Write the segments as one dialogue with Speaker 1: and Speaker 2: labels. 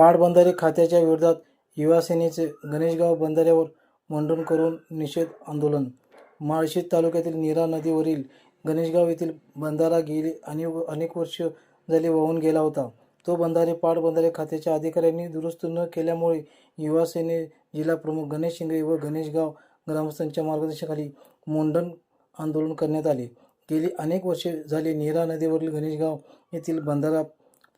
Speaker 1: पाटबंधारे खात्याच्या विरोधात युवा सेनेचे गणेशगाव बंधाऱ्यावर मंडन करून निषेध आंदोलन. माळशेज तालुक्यातील नीरा नदीवरील गणेशगाव येथील बंधारा गेली आणि अनेक वर्ष झाले वाहून गेला होता. तो बंधारे पाटबंधारे खात्याच्या अधिकाऱ्यांनी दुरुस्त न केल्यामुळे युवा सेने जिल्हा गणेश शिंगरे व गणेशगाव ग्रामस्थांच्या मार्गदर्शनाखाली मुंडन आंदोलन करण्यात आले. गेली अनेक वर्षे झाली नीरा नदीवरील गणेशगाव येथील बंधारा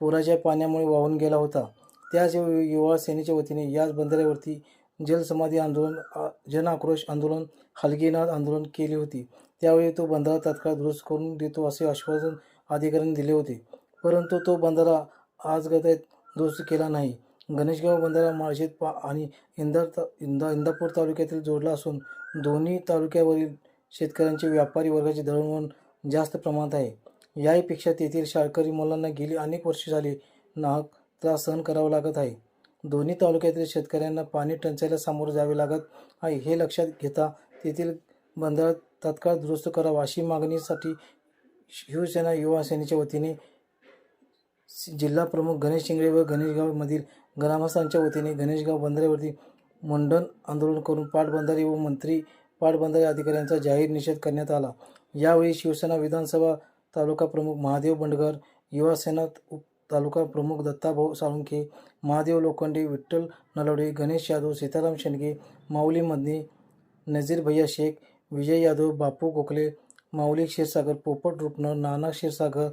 Speaker 1: पुराच्या पाण्यामुळे वाहून गेला होता. त्याचवेळी युवा सेनेच्या वतीने याच बंधाऱ्यावरती जलसमाधी आंदोलन जन आक्रोश आंदोलन हलगीनाद आंदोलन केली होती. त्यावेळी तो बंधारा तात्काळ दुरुस्त करून देतो असे आश्वासन अधिकाऱ्यांनी दिले होते. परंतु तो बंधारा आज गदायत दुरुस्त केला नाही. गणेशगाव बंधारा माळशेत पा आणि इंदा इंदा इंदापूर तालुक्यातील जोडला असून दोन्ही तालुक्यावरील शेतकऱ्यांचे व्यापारी वर्गाचे दळणवळण जास्त प्रमाणात आहे. याहीपेक्षा तेथील शाळकरी मुलांना गेली अनेक वर्षे झाली. नाहक त्रास सहन करावा लागत आहे. दोन्ही तालुक्यातील शेतकऱ्यांना पाणी टंचाईला सामोरे जावे लागत आहे हे लक्षात घेता तेथील बंधारा तात्काळ दुरुस्त करावा अशी मागणीसाठी शिवसेना युवा सेनेच्या वतीने जिल्हा प्रमुख गणेश शिंगळे व गणेशगावमधील ग्रामस्थांच्या वतीने गणेशगाव बंधाऱ्यावरती मंडन आंदोलन करून पाटबंधारे व मंत्री पाटबंधारे अधिकाऱ्यांचा जाहीर निषेध करण्यात आला. यावेळी शिवसेना विधानसभा तालुका प्रमुख महादेव बंडगर युवा सेना उप तालुका प्रमुख दत्ताभाऊ साळुंखे महादेव लोखंडे विठ्ठल नलवडे गणेश यादव सीताराम शेंडगे माऊली मदनी नजीर भैया शेख विजय यादव बापू गोखले माऊली क्षीरसागर पोपट रुपनर नाना क्षीरसागर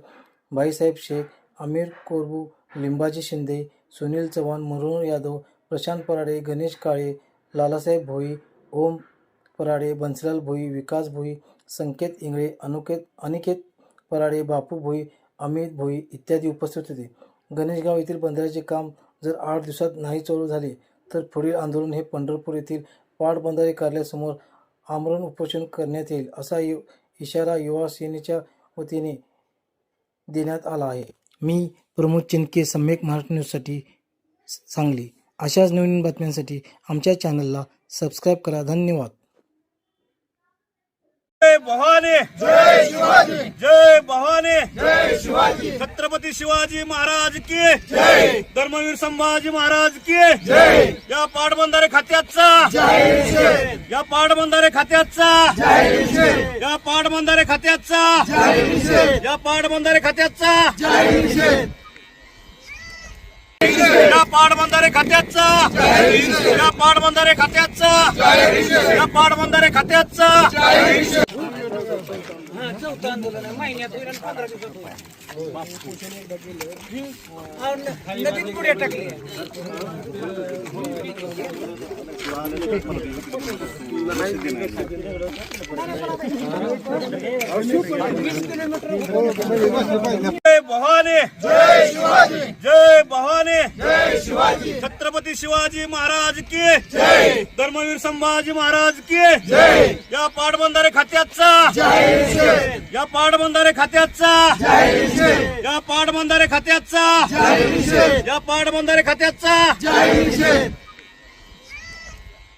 Speaker 1: भाईसाहेब शेख आमिर कोरबू लिंबाजी शिंदे सुनील चव्हाण मनोहर यादव प्रशांत पराडे गणेश काळे लालासाहेब भोई ओम पराडे बन्सलाल भोई विकास भोई संकेत इंगळे अनुकेत अनिकेत पराडे बापू भोई अमित भोई इत्यादी उपस्थित होते. गणेशगाव येथील बंधाऱ्याचे काम जर आठ दिवसात नाही चालू झाले तर पुढील आंदोलन हे पंढरपूर येथील पाटबंधारे कार्यालयासमोर आमरण उपोषण करण्यात येईल असा यु इशारा युवा सेनेच्या वतीने देण्यात आला आहे. मी प्रमोद चिनके सम्यक महाराष्ट्र न्यूजसाठी सांगली. अशाच नवीन बातम्यांसाठी आमच्या चॅनलला सबस्क्राईब करा. धन्यवाद.
Speaker 2: जय भवानी जय शिवाजी। जय भवानी जय शिवाजी। छत्रपती शिवाजी महाराज की। जय। धर्मवीर संभाजी महाराज की। जय। या पाटबंधारे खात्याचा। या पाटबंधारे खात्याचा। या पाटबंधारे खात्याचा। या पाटबंधारे खात्याचा। या पाटबंधारे खात्याचा। या पाटबंधारे खात्याचा। या पाटबंधारे खात्याचा।
Speaker 3: नदीत पुढे टाकली
Speaker 2: जय भवानी जय शिवाजी जय भवानी जय शिवाजी. छत्रपती शिवाजी महाराज की जय. धर्मवीर संभाजी महाराज की जय. या पाटबंधारे खात्याचा या पाटबंधारे खात्याचा या पाटबंधारे खात्याचा या पाटबंधारे खात्याचा